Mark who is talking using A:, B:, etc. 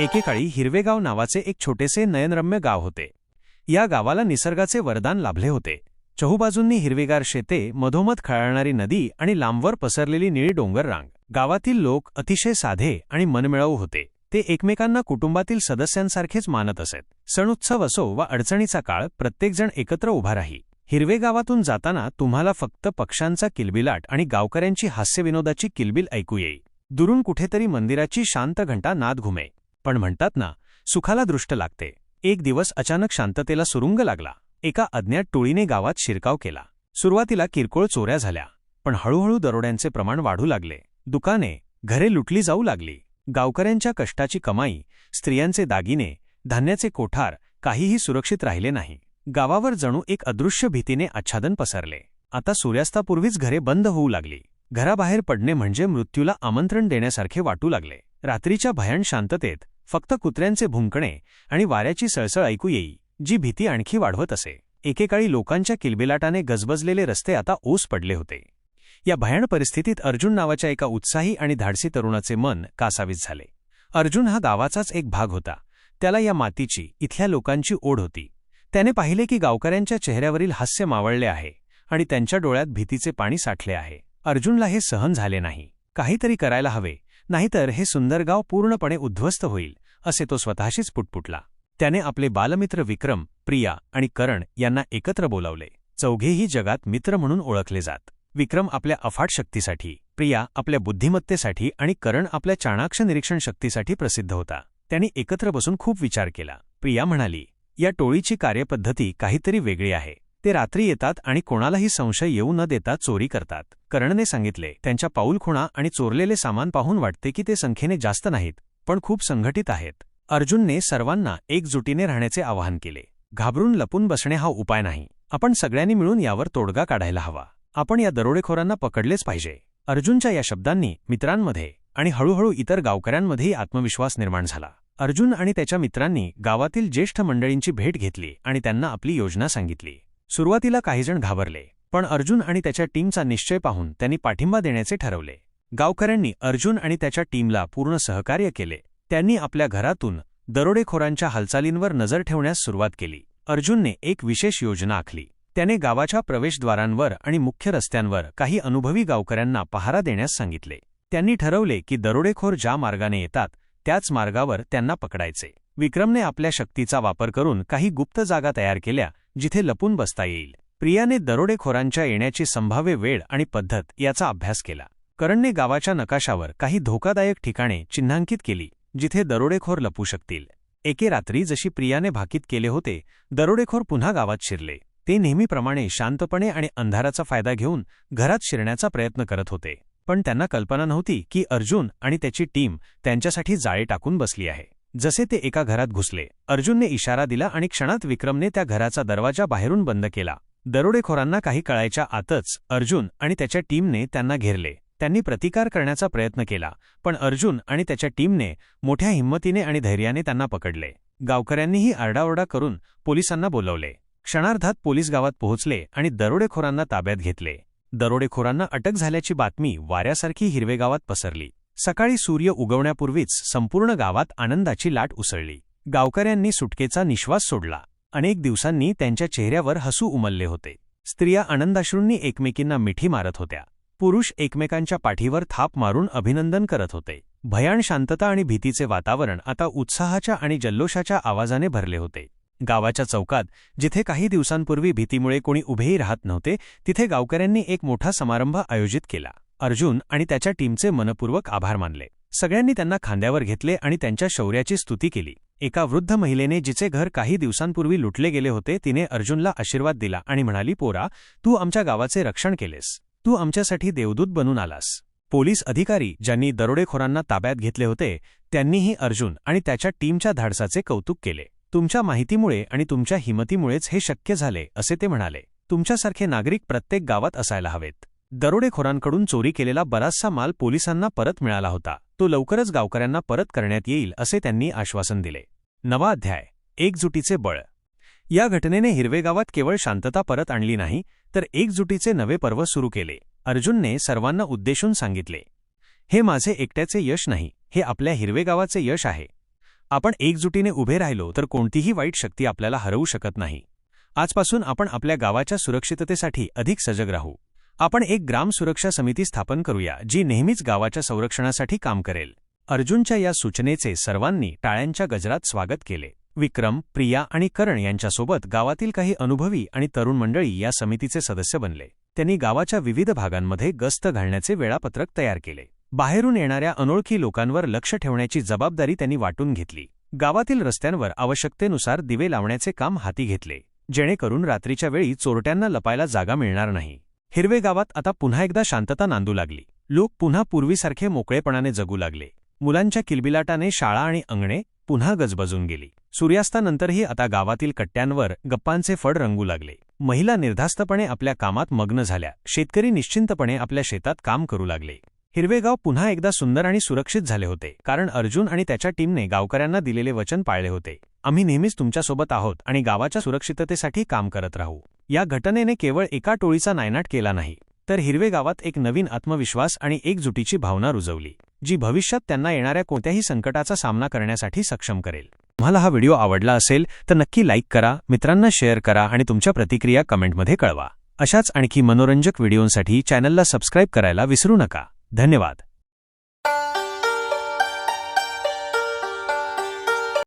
A: एकेकाळी हिरवेगाव नावाचे एक छोटेसे नयनरम्य गाव होते. या गावाला निसर्गाचे वरदान लाभले होते. चहूबाजूंनी हिरवेगार शेते मधोमध खळाळणारी नदी आणि लांबवर पसरलेली निळी डोंगर रांग. गावातील लोक अतिशय साधे आणि मनमिळवू होते. ते एकमेकांना कुटुंबातील सदस्यांसारखेच मानत असत. सणउत्सव असो वा अडचणीचा काळ प्रत्येकजण एकत्र उभा राही. हिरवे गावातून जाताना तुम्हाला फक्त पक्ष्यांचा किलबिलाट आणि गावकऱ्यांची हास्यविनोदाची किलबिल ऐकू येई. दुरून कुठेतरी मंदिराची शांत घंटा नाद घुमे. पण म्हणतात ना सुखाला दृष्ट लागते. एक दिवस अचानक शांततेला सुरुंग लागला. एका अज्ञात टोळीने गावात शिरकाव केला. सुरुवातीला किरकोळ चोऱ्या झाल्या पण हळूहळू दरोड्यांचे प्रमाण वाढू लागले. दुकाने घरे लुटली जाऊ लागली. गावकऱ्यांच्या कष्टाची कमाई स्त्रियांचे दागिने धान्याचे कोठार काहीही सुरक्षित राहिले नाही. गावावर जणू एक अदृश्य भीतीने आच्छादन पसरले. आता सूर्यास्तापूर्वीच घरे बंद होऊ लागली. घराबाहेर पडणे म्हणजे मृत्यूला आमंत्रण देण्यासारखे वाटू लागले. रात्रीच्या भयान शांततेत फक्त कुत्र्यांचे भुंकणे आणि वाऱ्याची सळसळ ऐकू येई जी भीती आणखी वाढवत असे. एकेकाळी लोकांच्या किलबिलाटाने गजबजलेले रस्ते आता ओस पडले होते. या भयाण परिस्थितीत अर्जुन नावाच्या एका उत्साही आणि धाडसी तरुणाचे मन कासावीस झाले. अर्जुन हा गावाचाच एक भाग होता. त्याला या मातीची इथल्या लोकांची ओढ होती. त्याने पाहिले की गावकऱ्यांच्या चेहऱ्यावरील हास्य मावळले आहे आणि त्यांच्या डोळ्यात भीतीचे पाणी साठले आहे. अर्जुनला हे सहन झाले नाही. काहीतरी करायला हवे नाहीतर हे सुंदर गाव पूर्णपणे उद्ध्वस्त होईल. असे तो स्वतःशीच पुटपुटला. त्याने आपले बालमित्र विक्रम प्रिया आणि करण यांना एकत्र बोलावले. चौघेही जगात मित्र म्हणून ओळखले जात. विक्रम आपल्या अफाट शक्तीसाठी प्रिया आपल्या बुद्धिमत्तेसाठी आणि करण आपल्या चाणाक्ष निरीक्षण शक्तीसाठी प्रसिद्ध होता. त्यांनी एकत्र बसून खूप विचार केला. प्रिया म्हणाली या टोळीची कार्यपद्धती काहीतरी वेगळी आहे. ते रात्री येतात आणि कोणालाही संशय येऊ न देता चोरी करतात. करणने सांगितले त्यांच्या पाऊलखुणा आणि चोरलेले सामान पाहून वाटते की ते संख्येने जास्त नाहीत. पण खूप संघटित आहेत. अर्जुनने सर्वांना एकजुटीने राहण्याचे आवाहन केले. घाबरून लपून बसणे हा उपाय नाही. आपण सगळ्यांनी मिळून यावर तोडगा काढायला हवा. आपण या दरोडेखोरांना पकडलेच पाहिजे. अर्जुनच्या या शब्दांनी मित्रांमध्ये आणि हळूहळू इतर गावकऱ्यांमध्येही आत्मविश्वास निर्माण झाला. अर्जुन आणि त्याच्या मित्रांनी गावातील ज्येष्ठ मंडळींची भेट घेतली आणि त्यांना आपली योजना सांगितली. सुरुवातीला काहीजण घाबरले पण अर्जुन आणि त्याच्या टीमचा निश्चय पाहून त्यांनी पाठिंबा देण्याचे ठरवले. गावकऱ्यांनी अर्जुन आणि त्याच्या टीमला पूर्ण सहकार्य केले. त्यांनी आपल्या घरातून दरोडेखोरांच्या हालचालींवर नजर ठेवण्यास सुरुवात केली. अर्जुनने एक विशेष योजना आखली. त्याने गावाच्या प्रवेशद्वारांवर आणि मुख्य रस्त्यांवर काही अनुभवी गावकऱ्यांना पहारा देण्यास सांगितले. त्यांनी ठरवले की दरोडेखोर ज्या मार्गाने येतात त्याच मार्गावर त्यांना पकडायचे. विक्रमने आपल्या शक्तीचा वापर करून काही गुप्त जागा तयार केल्या जिथे लपून बसता येईल. प्रियाने दरोडेखोरांच्या येण्याची संभाव्य वेळ आणि पद्धत याचा अभ्यास केला. करणने गावाच्या नकाशावर काही धोकादायक ठिकाणे चिन्हांकित केली जिथे दरोडेखोर लपू शकतील. एके रात्री जशी प्रियाने भाकीत केले होते दरोडेखोर पुन्हा गावात शिरले. ते नेहमीप्रमाणे शांतपणे आणि अंधाराचा फायदा घेऊन घरात शिरण्याचा प्रयत्न करत होते. पण त्यांना कल्पना नव्हती की अर्जुन आणि त्याची टीम त्यांच्यासाठी जाळे टाकून बसली आहे. जसे ते एका घरात घुसले अर्जुनने इशारा दिला आणि क्षणात विक्रमने त्या घराचा दरवाजा बाहेरून बंद केला. दरोडेखोरांना काही कळायच्या आतच अर्जुन आणि त्याच्या टीमने त्यांना घेरले. त्यांनी प्रतिकार करण्याचा प्रयत्न केला पण अर्जुन आणि त्याच्या टीमने मोठ्या हिंमतीने आणि धैर्याने त्यांना पकडले. गावकऱ्यांनीही आरडाओरडा करून पोलिसांना बोलवले. क्षणार्धात पोलीस गावात पोहोचले आणि दरोडेखोरांना ताब्यात घेतले. दरोडेखोरांना अटक झाल्याची बातमी वाऱ्यासारखी हिरवेगावात पसरली. सकाळी सूर्य उगवण्यापूर्वीच संपूर्ण गावात आनंदाची लाट उसळली. गावकऱ्यांनी सुटकेचा निश्वास सोडला. अनेक दिवसांनी त्यांच्या चेहऱ्यावर हसू उमलले होते. स्त्रिया आनंदाश्रूंनी एकमेकींना मिठी मारत होत्या. पुरुष एकमेकांच्या पाठीवर थाप मारून अभिनंदन करत होते. भयाण शांतता आणि भीतीचे वातावरण आता उत्साहाच्या आणि जल्लोषाच्या आवाजाने भरले होते. गावाच्या चौकात जिथे काही दिवसांपूर्वी भीतीमुळे कोणी उभेही राहत नव्हते तिथे गावकऱ्यांनी एक मोठा समारंभ आयोजित केला. अर्जुन आणि त्याच्या टीमचे मनपूर्वक आभार मानले. सगळ्यांनी त्यांना खांद्यावर घेतले आणि त्यांच्या शौर्याची स्तुती केली. एका वृद्ध महिलेने जिचे घर काही दिवसांपूर्वी लुटले गेले होते तिने अर्जुनला आशीर्वाद दिला आणि म्हणाली पोरा तू आमच्या गावाचे रक्षण केलेस. तू आमच्यासाठी देवदूत बनून आलास. पोलीस अधिकारी ज्यांनी दरोडेखोरांना ताब्यात घेतले होते त्यांनीही अर्जुन आणि त्याच्या टीमच्या धाडसाचे कौतुक केले. तुमच्या माहितीमुळे आणि तुमच्या हिमतीमुळेच हे शक्य झाले असे ते म्हणाले. तुमच्यासारखे नागरिक प्रत्येक गावात असायला हवेत. दरोडेखोरांकडून चोरी केलेला बराचसा माल पोलिसांना परत मिळाला होता. तो लवकरच गावकऱ्यांना परत करण्यात येईल असे त्यांनी आश्वासन दिले. नवा अध्याय. एकजुटीचे बळ. या घटनेने हिरवे गावात केवळ शांतता परत आणली नाही तर एकजुटीचे नवे पर्व सुरू केले अर्जुनने सर्वांना उद्देशून सांगितले. हे माझे एकट्याचे यश नाही हे आपल्या हिरवे गावाचे यश आहे. आपण एकजुटीने उभे राहिलो तर कोणतीही वाईट शक्ती आपल्याला हरवू शकत नाही. आजपासून आपण आपल्या गावाच्या सुरक्षिततेसाठी अधिक सजग राहू. आपण एक ग्राम सुरक्षा समिती स्थापन करूया जी नेहमीच गावाच्या संरक्षणासाठी काम करेल. अर्जुनच्या या सूचनेचे सर्वांनी टाळ्यांच्या गजरात स्वागत केले. विक्रम प्रिया आणि करण यांच्यासोबत गावातील काही अनुभवी आणि तरुण मंडळी या समितीचे सदस्य बनले. त्यांनी गावाच्या विविध भागांमध्ये गस्त घालण्याचे वेळापत्रक तयार केले. बाहेरून येणाऱ्या अनोळखी लोकांवर लक्ष ठेवण्याची जबाबदारी त्यांनी वाटून घेतली. गावातील रस्त्यांवर आवश्यकतेनुसार दिवे लावण्याचे काम हाती घेतले जेणेकरून रात्रीच्या वेळी चोरट्यांना लपायला जागा मिळणार नाही. हिरवे गावात आता पुन्हा एकदा शांतता नांदू लागली. लोक पुन्हा पूर्वीसारखे मोकळेपणाने जगू लागले. मुलांच्या किलबिलाटाने शाळा आणि अंगणे पुन्हा गजबजून गेली. सूर्यास्तानंतरही आता गावातील कट्ट्यांवर गप्पांचे फड रंगू लागले. महिला निर्धास्तपणे आपल्या कामात मग्न झाल्या. शेतकरी निश्चिंतपणे आपल्या शेतात काम करू लागले. हिरवेगाव पुन्हा एकदा सुंदर आणि सुरक्षित झाले होते कारण अर्जुन आणि त्याच्या टीमने गावकऱ्यांना दिलेले वचन पाळले होते. आम्ही नेहमीच तुमच्यासोबत आहोत आणि गावाच्या सुरक्षिततेसाठी काम करत राहू. या घटनेने केवळ एका टोळीचा नायनाट केला नाही तर हिरवे गावात एक नवीन आत्मविश्वास आणि एकजुटीची भावना रुजवली. जी भविष्यात त्यांना येणाऱ्या कोणत्याही संकटाचा सामना करण्यासाठी सक्षम करेल. तुम्हाला हा व्हिडिओ आवडला असेल तर नक्की लाईक करा मित्रांना शेअर करा आणि तुमच्या प्रतिक्रिया कमेंटमध्ये कळवा. अशाच आणखी मनोरंजक व्हिडिओंसाठी चॅनलला सबस्क्राईब करायला विसरू नका. धन्यवाद.